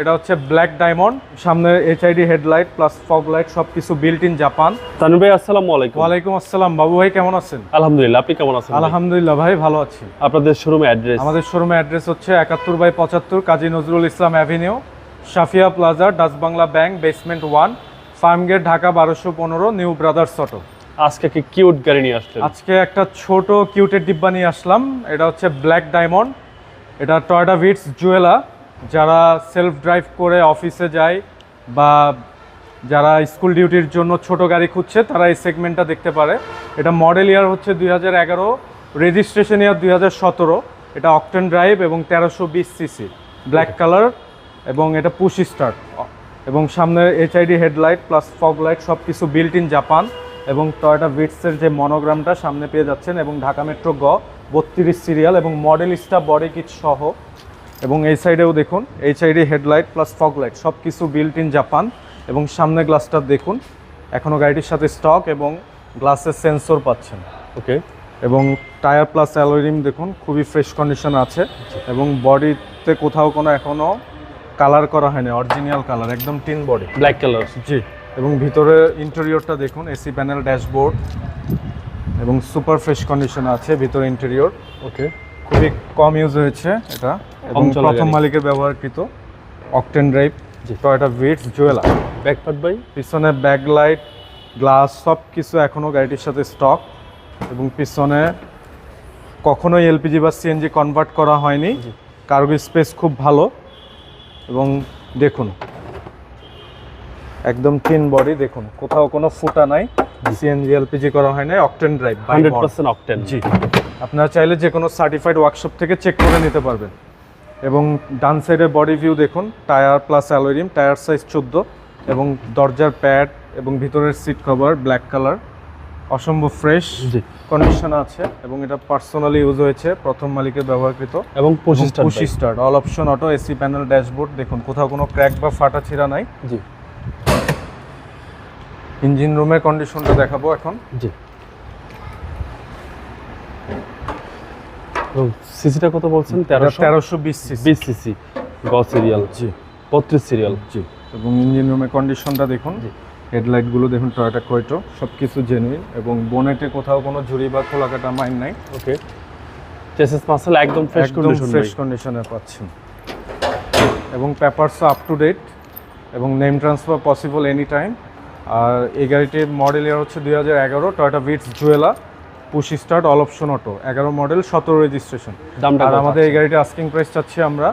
এটা হচ্ছে black diamond সামনে HID headlight plus fog light সবকিছু বিল্ট ইন জাপান তানভীর ভাই আসসালামু আলাইকুম। ওয়ালাইকুম আসসালাম। বাবু ভাই কেমন আছেন? আলহামদুলিল্লাহ আপনি কেমন আছেন আলহামদুলিল্লাহ ভাই ভালো আছি। আপনাদের শোরুমে অ্যাড্রেস আমাদের শোরুমে অ্যাড্রেস হচ্ছে একাত্তর বাই পঁচাত্তর Kazi Nazrul Islam Avenue Safia Plaza Dutch Bangla Bank basement one Farmgate Dhaka বারোশো পনেরো নিউ ব্রাদার্স অটো আজকে কি কিউট গাড়ি নিয়ে আসলেন? আজকে একটা ছোট কিউটের ডিব্বা নিয়ে আসলাম। এটা হচ্ছে ব্ল্যাক ডায়মন্ড এটা টয়টা ভিটস জুয়েলা যারা সেলফ ড্রাইভ করে অফিসে যায় বা যারা স্কুল ডিউটির জন্য ছোট গাড়ি খুঁজছে তারা এই সেগমেন্টটা দেখতে পারে। এটা মডেল ইয়ার হচ্ছে দুই হাজার এগারো রেজিস্ট্রেশন ইয়ার দুই হাজার সতেরো। এটা অকটেন ড্রাইভ এবং তেরোশো বিশ সিসি ব্ল্যাক কালার এবং এটা পুশ স্টার্ট এবং সামনে HID headlight plus fog light সব কিছু বিল্ট ইন জাপান এবং টয়টা ভিটসের যে মনোগ্রামটা সামনে পেয়ে যাচ্ছেন এবং ঢাকা মেট্রো গ বত্রিশ সিরিয়াল এবং মডেল স্টাফ বডি কিট সহ এবং এই সাইডেও দেখুন এই সাইডে হেডলাইট প্লাস ফগ লাইট সব কিছু বিল্ট ইন জাপান এবং সামনে গ্লাসটা দেখুন এখনও গাড়িটির সাথে স্টক এবং গ্লাসের সেন্সর পাচ্ছেন ওকে এবং টায়ার প্লাস অ্যালোরিম দেখুন খুবই ফ্রেশ কন্ডিশন আছে এবং বডিতে কোথাও কোনো এখনও কালার করা হয়নি অরিজিনাল কালার একদম টিন বডি ব্ল্যাক কালার জি এবং ভিতরে ইন্টেরিয়রটা দেখুন এসি প্যানেল ড্যাশবোর্ড এবং সুপার ফ্রেশ কন্ডিশন আছে ভিতরে ইন্টেরিয়র ওকে খুবই কম ইউজ হয়েছে এটা এবং প্রথম মালিকের ব্যবহারকৃত octane drive. Toyota Vitz Jewela back part by পিছনে ব্যাক লাইট গ্লাস সব কিছু এখনও গাড়িটির সাথে স্টক এবং পিছনে কখনোই এলপিজি বা সিএনজি কনভার্ট করা হয়নি। কার্গো স্পেস খুব ভালো এবং দেখুন একদম তিন বডি দেখুন কোথাও কোনো ফুটা নাই। সিএনজি এলপিজি করা হয় নাই octane drive hundred percent octane জি। আপনারা চাইলে যে কোনো সার্টিফাইড ওয়ার্কশপ থেকে চেক করে নিতে পারবেন। এবং ডান সাইডের বডি ভিউ দেখুন tyre plus alloy rim tyre size চোদ্দ এবং দরজার প্যাড এবং ভিতরের সিট কভার ব্ল্যাক কালার অসম্ভব ফ্রেশ কন্ডিশন আছে এবং এটা পার্সোনালি ইউজ হয়েছে প্রথম মালিকের ব্যবহারকৃত। এবং push start all option auto AC panel dashboard দেখুন কোথাও কোনো ক্র্যাক বা ফাটা ছিঁড়া নাই। জি। ইঞ্জিন রুমের কন্ডিশনটা দেখাবো এখন। জি। সিসিটা কত বলছেন? তেরোশো? বিশ সিসি। বিশ সিসি। গ সিরিয়াল। জি। বত্রিশ সিরিয়াল। জি। এবং ইঞ্জিন রুমের কন্ডিশনটা দেখুন। জি। হেডলাইটগুলো দেখুন টয়োটা কোয়েটো? সব কিছু জেনুইন এবং বোনেটে কোথাও কোনো ঝুড়ি বা খোলা খোলাকাটা মাইন নাই। ওকে। চেসেস মাসাল একদম ফ্রেশ কন্ডিশন ফ্রেশ কন্ডিশনে পাচ্ছেন। এবং পেপারসও আপ টু ডেট এবং name transfer possible any time আর এই গাড়িটির মডেল ইয়ার হচ্ছে দুই হাজার এগারো Toyota Vitz Jewela push start all option auto এগারো মডেল সতেরো রেজিস্ট্রেশন দামটা আর আমাদের এই? গাড়িটা আস্কিং প্রাইস চাচ্ছি আমরা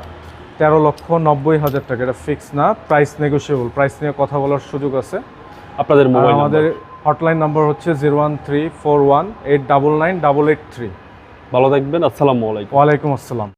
তেরো লক্ষ নব্বই হাজার টাকা। এটা ফিক্স না প্রাইস নেগোসিয়েবল প্রাইস নিয়ে কথা বলার সুযোগ আছে। আপনাদের আমাদের হটলাইন নাম্বার হচ্ছে zero one three four one eight double nine double eight three ভালো থাকবেন আসসালামু আলাইকুম। ওয়ালাইকুম আসসালাম।